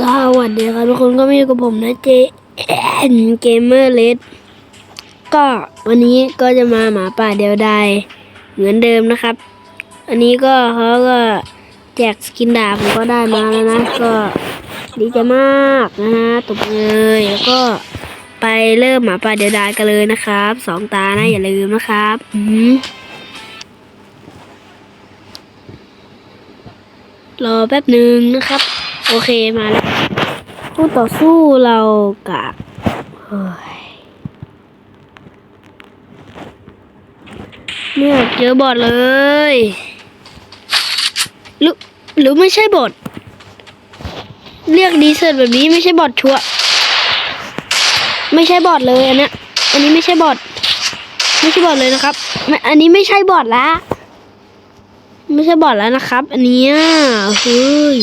สวัสดีครับทุกคนก็มาอยู่กับผมนะเจนเกมเมอร์เลดก็วันนี้ก็จะมาหมาป่าเดียวดายเหมือนเดิมนะครับ อันนี้ก็เขาก็แจกสกินดาบผมก็ได้มาแล้วนะ ก็ดีใจมากนะฮะตบเลยแล้วก็ไปเริ่มหมาป่าเดียวดายกันเลยนะครับสองตานะอย่าลืมนะครับอืรอแป๊บหนึ่งนะครับ โอเคมาแล้วคู่ต่อสู้เรากับเนี่ยเจอบอทเลยหรือหรือไม่ใช่บอทเรียกดีเซอร์แบบนี้ไม่ใช่บอทชัวไม่ใช่บอทเลยอันเนี้ยอันนี้ไม่ใช่บอทไม่ใช่บอทเลยนะครับอันนี้ไม่ใช่บอทละไม่ใช่บอทแล้วนะครับ อันเนี้ยเฮ้ย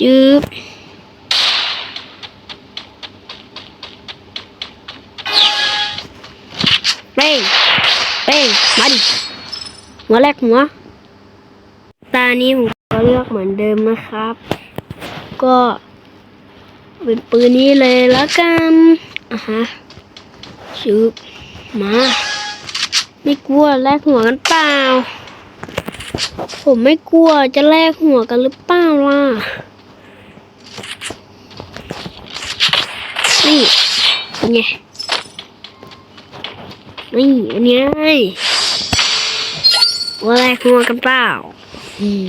จึ๊บเป้งเป้งมาดิหัวแรกหัว ตานี้ผมก็เลือกเหมือนเดิมนะครับ ก็เป็นปืนนี้เลยแล้วกันอะฮะชุบมาไม่กลัวแลกหัวกันเปล่า ผมไม่กลัวจะแลกหัวกันหรือเปล่าล่ะ นี่เป็นไงนี่อันนี้ว่าแรกหัวกันเปล่าอืม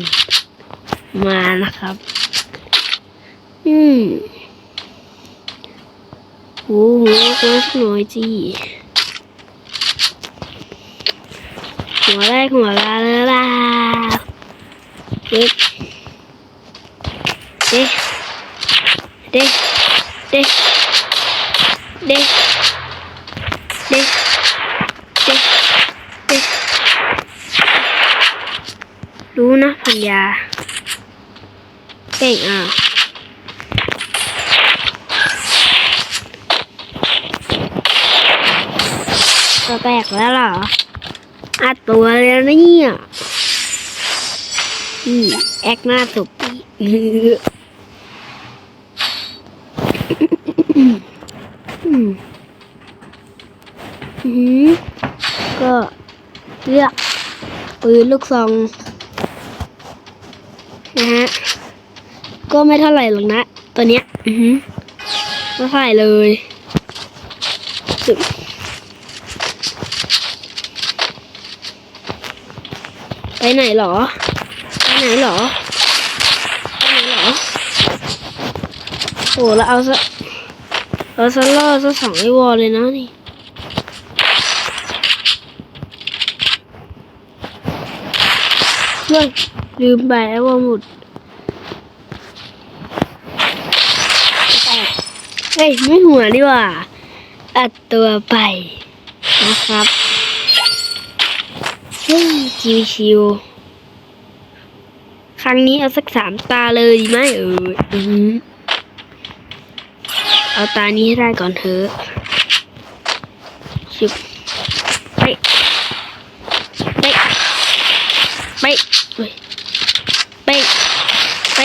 มานะครับ อืมโอ้โหหัวสักหน่อยจีหัวแรกหัวลาแล้วล่ะเด็กเด็กเด็กเด็ก เด็กเด็กเด็กเด็กรู้นะพันยาเก่งอะตัวแตกแล้วเหรออัดตัวแล้วนะเนี่ยอืมแอคหน้าสุปีอืมอืม ก็เลือกปืนลูกซองนะฮะ ก็ไม่เท่าไหร่หรอกนะ ตัวเนี้ยอือหือไม่เท่าไหร่เลยสึบไปไหนหรอ ไปไหนหรอ ไปไหนหรอโหแล้วเอาซะ เราสล่อซะสองไอวอลเลยนะนี่เฮ้ยลืมไปไอวอลหมดเฮ้ยไม่หัวดีกว่าอัดตัวไปนะครับเฮ้ยชิวๆครั้งนี้เอาสักสามตาเลยดีไหมเออ เอาตานี้ให้ได้ก่อนเถอะชิบไปไปไปเฮ้ยไปไป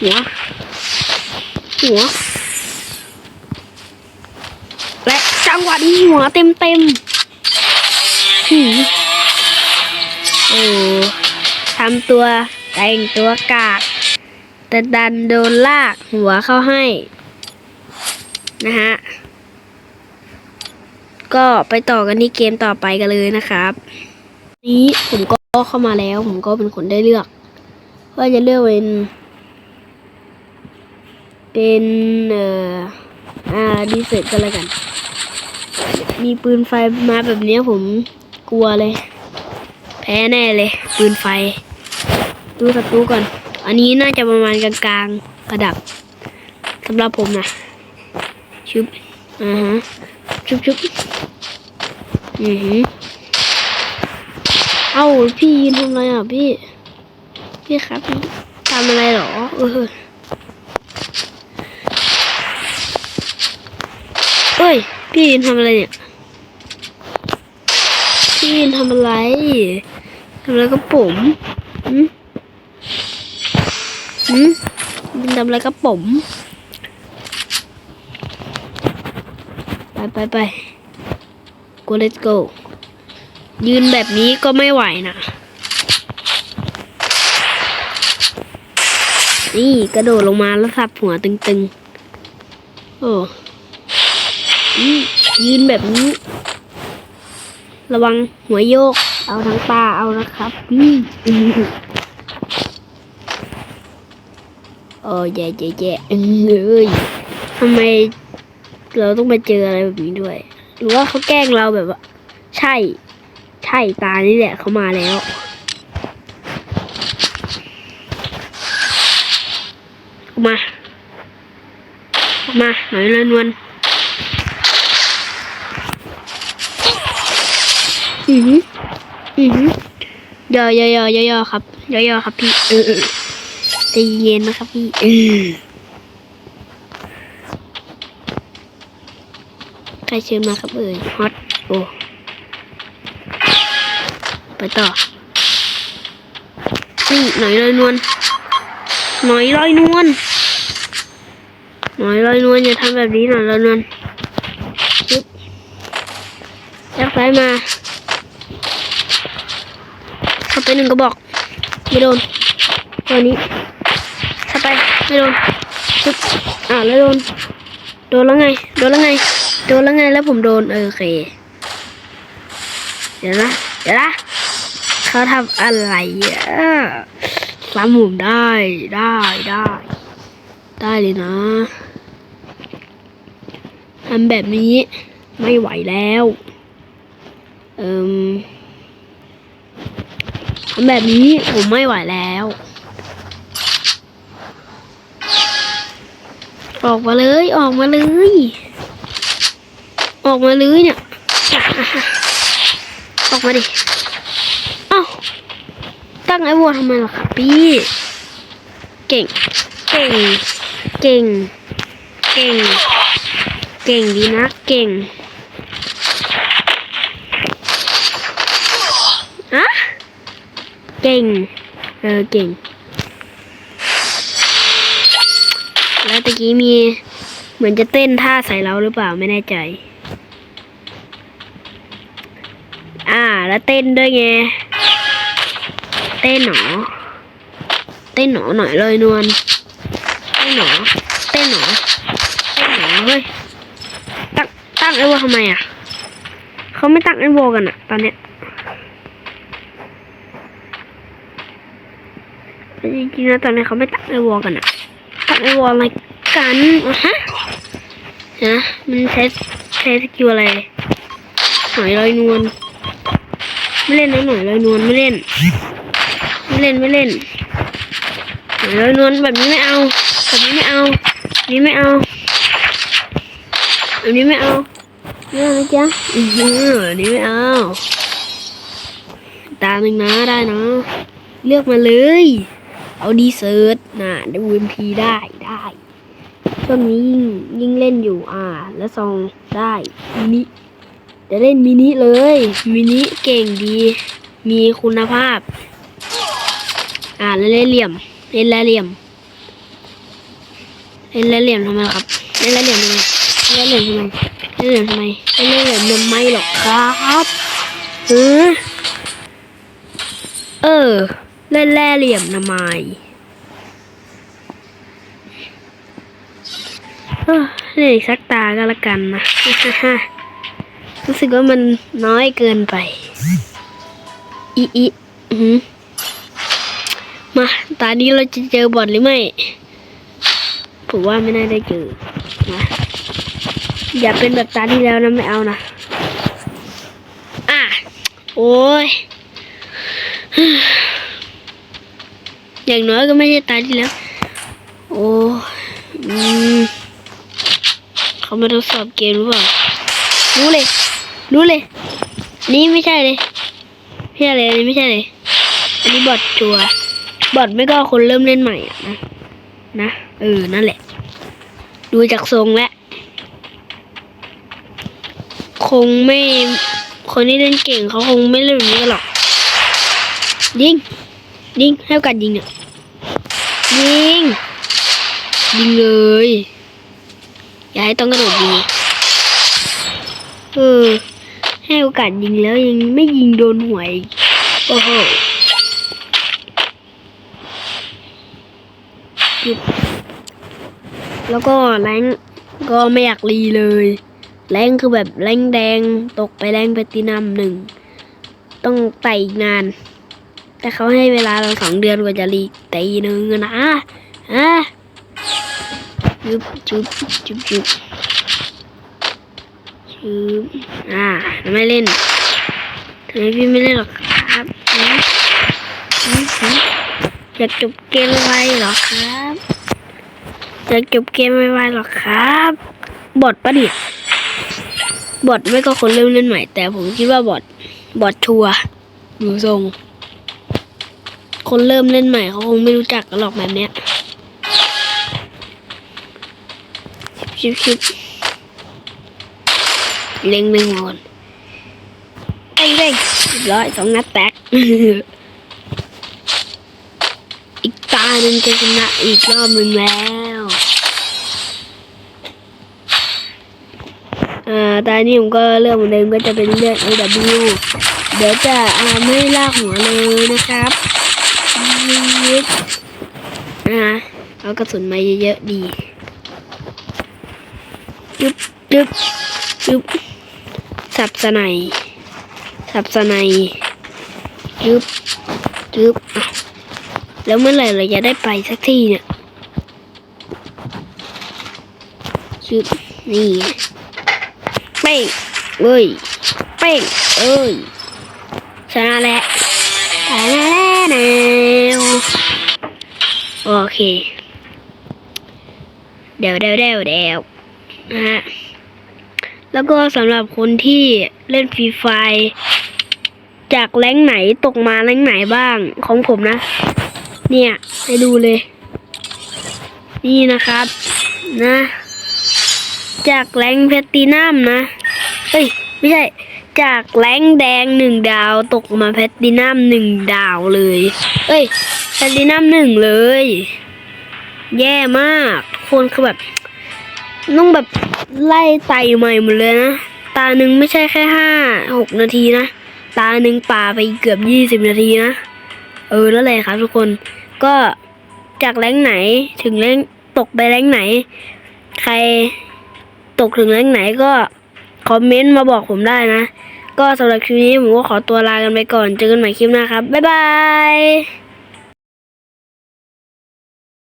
หัว หัว และจังหวะนี้หัวเต็มเต็มหืมโอ้ทำตัวแต่งตัวกากแต่ดันโดนลากหัวเข้าให้ นะฮะ ก็ไปต่อกันที่เกมต่อไปกันเลยนะครับ นี้ผมก็เข้ามาแล้ว ผมก็เป็นคนได้เลือก ว่าจะเลือกเป็น เป็นเอ่ออ่าดีเซตกันแล้วกัน มีปืนไฟมาแบบนี้ผมกลัวเลย แพ้แน่เลย ปืนไฟ ดูศัตรูก่อน อันนี้น่าจะประมาณกลางๆระดับสำหรับผมนะ ชุบอ่าฮะชุบชุบอือหือเอ้าพี่ยืนทำอะไรอะพี่ พี่ครับพี่ทำอะไรหรอเออเอ้ย พี่ยืนทำอะไรเนี่ย พี่ยืนทำอะไรทำอะไรกับผมอืมอืมมันทำอะไรกับผม ไปไปไป go let's go ยืนแบบนี้ก็ไม่ไหวนะ นี่กระโดดลงมาแล้วสับหัวตึงๆ โอ้อืมยืนแบบนี้ ระวังหัวโยก เอาทั้งตาเอานะครับนี่อืมโอ้ยแย่แย่เอ้ยทำไม เราต้องมาเจออะไรแบบนี้ด้วย หรือว่าเขาแกล้งเราแบบว่า ใช่ ใช่ตานี่แหละเขามาแล้วมา มาหน่อยเละนวลอือหืออือหือย่อย่อย่อย่อยอครับย่อย่อครับพี่เออเออใจเย็นนะครับพี่เออ ใครเชิญมาครับเอ่ยฮอตโอ้ไปต่อนี่หน่อยลอยนวลหน่อยลอยนวลหน่อยลอยนวลอย่าทำแบบนี้หน่อยลอยนวลปึ๊บยักซ้ายมาเข้าไปหนึ่งกระบอกไม่โดนตัวนี้เข้าไปไม่โดนปึ๊บอ่าแล้วโดนโดนแล้วไงโดนแล้วไง โดนแล้วไงแล้วผมโดนเออโอเค เดี๋ยวนะ เดี๋ยวนะเขาทำอะไรอะซ้ำผมได้ได้ได้ ได้เลยนะทำแบบนี้ไม่ไหวแล้ว เอิมทำแบบนี้ผมไม่ไหวแล้ว ออกมาเลย ออกมาเลย ออกมาเลยเนี่ย ออกมาดิ เอ้า ตั้งไอ้วัวทำไมล่ะครับพี่ เก่ง เก่ง เก่ง เก่ง เก่งดีนะ เก่งอะเก่ง เออ เก่ง แล้วตะกี้มีเหมือนจะเต้นท่าใส่เราหรือเปล่าไม่แน่ใจ อ่า แล้วเต้นด้วยไง เต้นหนอ เต้นหนอหน่อยเลยนวล เต้นหนอ เต้นหนอ เต้นหนอเฮ้ย ตั้งตั้งไอ้วัวทำไมอะ เขาไม่ตั้งไอ้วัวกันอะ ตอนเนี้ยจริงๆแล้วตอนนี้เขาไม่ตั้งไอ้วัวกันอะ ตั้งไอ้วัวอะไรกันอะฮะนะมันใช้ใช้สกิลอะไรหน่อยลอยนวล ไม่เล่นนะหน่อยลอยนวลไม่เล่น ไม่เล่นไม่เล่นหน่อยลอยนวลแบบนี้ไม่เอาแบบนี้ไม่เอาแบบนี้ไม่เอาแบบนี้ไม่เอาไม่เอานะจ๊ะอือหือแบบนี้ไม่เอาตาหนึ่งนะได้นะ เลือกมาเลย เอาดีเซิร์ตน่ะได้วีมพีได้ได้ช่วงนี้ยิ่งยิ่งเล่นอยู่อ่า แล้วซองได้มินิ จะเล่นมินิเลย มินิเก่งดี มีคุณภาพ อ่าแล้วเล่นเหลี่ยม เล่นแล้วเหลี่ยม เล่นแล้วเหลี่ยมทำไมครับ เล่นแล้วเหลี่ยมทำไมเล่นแล้วเหลี่ยมทำไมเล่นเหลี่ยมทำไมเล่นแล้วเหลี่ยมทำไมหรอกครับเออเออ เล่นแร่เหลี่ยมทำไมเออเล่นอีกสักตาก็แล้วกันนะ รู้สึกว่ามันน้อยเกินไป อีอีอือหือมา ตานี้เราจะเจอบอทหรือไม่ ผมว่าไม่น่าได้เจอนะอย่าเป็นแบบตาที่แล้วนะไม่เอานะ อะ โอ้ย อย่างน้อยก็ไม่ใช่ตาที่แล้ว โอ้อืมเขามาทดสอบเกมหรือเปล่ารู้เลย รู้เลย นี่ไม่ใช่เลยไม่ใช่เลยอันนี้ไม่ใช่เลย อันนี้บอทชัว บอทไม่ก็คนเริ่มเล่นใหม่อะนะ นะ เออ นั่นแหละ ดูจากทรงแล้ว คงไม่ คนที่เล่นเก่งเขาคงไม่เล่นแบบนี้หรอก ยิงยยิง ให้โอกาสยิงเนี่ยยิง ยิงเลย อย่าให้ต้องกระโดดยิงเออ ให้โอกาสยิงแล้วยังไม่ยิงโดนหวอีกโอ้โหจุดแล้วก็แรงก็ไม่อยากรีเลย แรงคือแบบแรงแดงตกไปแรงแพตินัมหนึ่ง ต้องไต่อีกนาน แต่เขาให้เวลาเราสองเดือนกว่าจะรีตีหนึ่งอะนะฮะจุบจุบจุบจุบ จุบอ่าไม่เล่นทำไมพี่ไม่เล่นหรอกครับฮะหืมหือยากจบเกมไวๆหรอครับอยากจบเกมไวๆหรอครับ บอทปะเนี่ยบอทไม่ก็คนเริ่มเล่นใหม่ แต่ผมคิดว่าบอทบอทชัวร์ดูทรงคนเริ่มเล่นใหม่เขาคงไม่รู้จักกันหรอกแบบเนี้ยชิบชิบ เล็งเล็งก่อนเร่งเร่งร้อยสองนัดแตก อีกตาหนึ่งจะชนะอีกรอบหนึ่งแล้วอ่าตานี้ผมก็เลือกเหมือนเดิมก็จะเป็นเลื่อก AW เดี๋ยวจะอ่าไม่ลากหัวเลยนะครับยิดอ่าเอากระสุนมาเยอะๆดีจึ๊บจึ๊บจึ๊บ สับสไนยสับสไนยจึ๊บจึ๊บอะแล้วเมื่อไหร่เราจะได้ไปสักทีเนี่ยจึ๊บนี่เป้งเอ้ยเป้งเอ้ยชนะแล้วชนะแล้วโอเคเดี๋ยวเดี๋ยวเดี๋ยวเดี๋ยวนะฮะ แล้วก็สำหรับคนที่เล่นฟรีไฟจากแรงไหนตกมาแรงไหนบ้างของผมนะ เนี่ยไปดูเลย นี่นะครับ นะ จากแรงแพตตินัมนะเอ้ยไม่ใช่จากแรงแดงหนึ่งดาวตกมาแพตตินัมหนึ่งดาวเลย เอ้ยแพตตินัมหนึ่งเลย แย่มากคนคือแบบ ต้องแบบไล่ไต่ใหม่หมดเลยนะ ตาหนึ่งไม่ใช่แค่ห้าหกนาทีนะ ตาหนึ่งป่าไปเกือบยี่สิบนาทีนะ เออนั่นแหละครับทุกคน ก็จากแรงไหนถึงแรงตกไปแรงไหน ใครตกถึงแรงไหนก็คอมเมนต์มาบอกผมได้นะ ก็สำหรับคลิปนี้ผมก็ขอตัวลากันไปก่อน เจอกันใหม่คลิปหน้าครับ บ๊ายบาย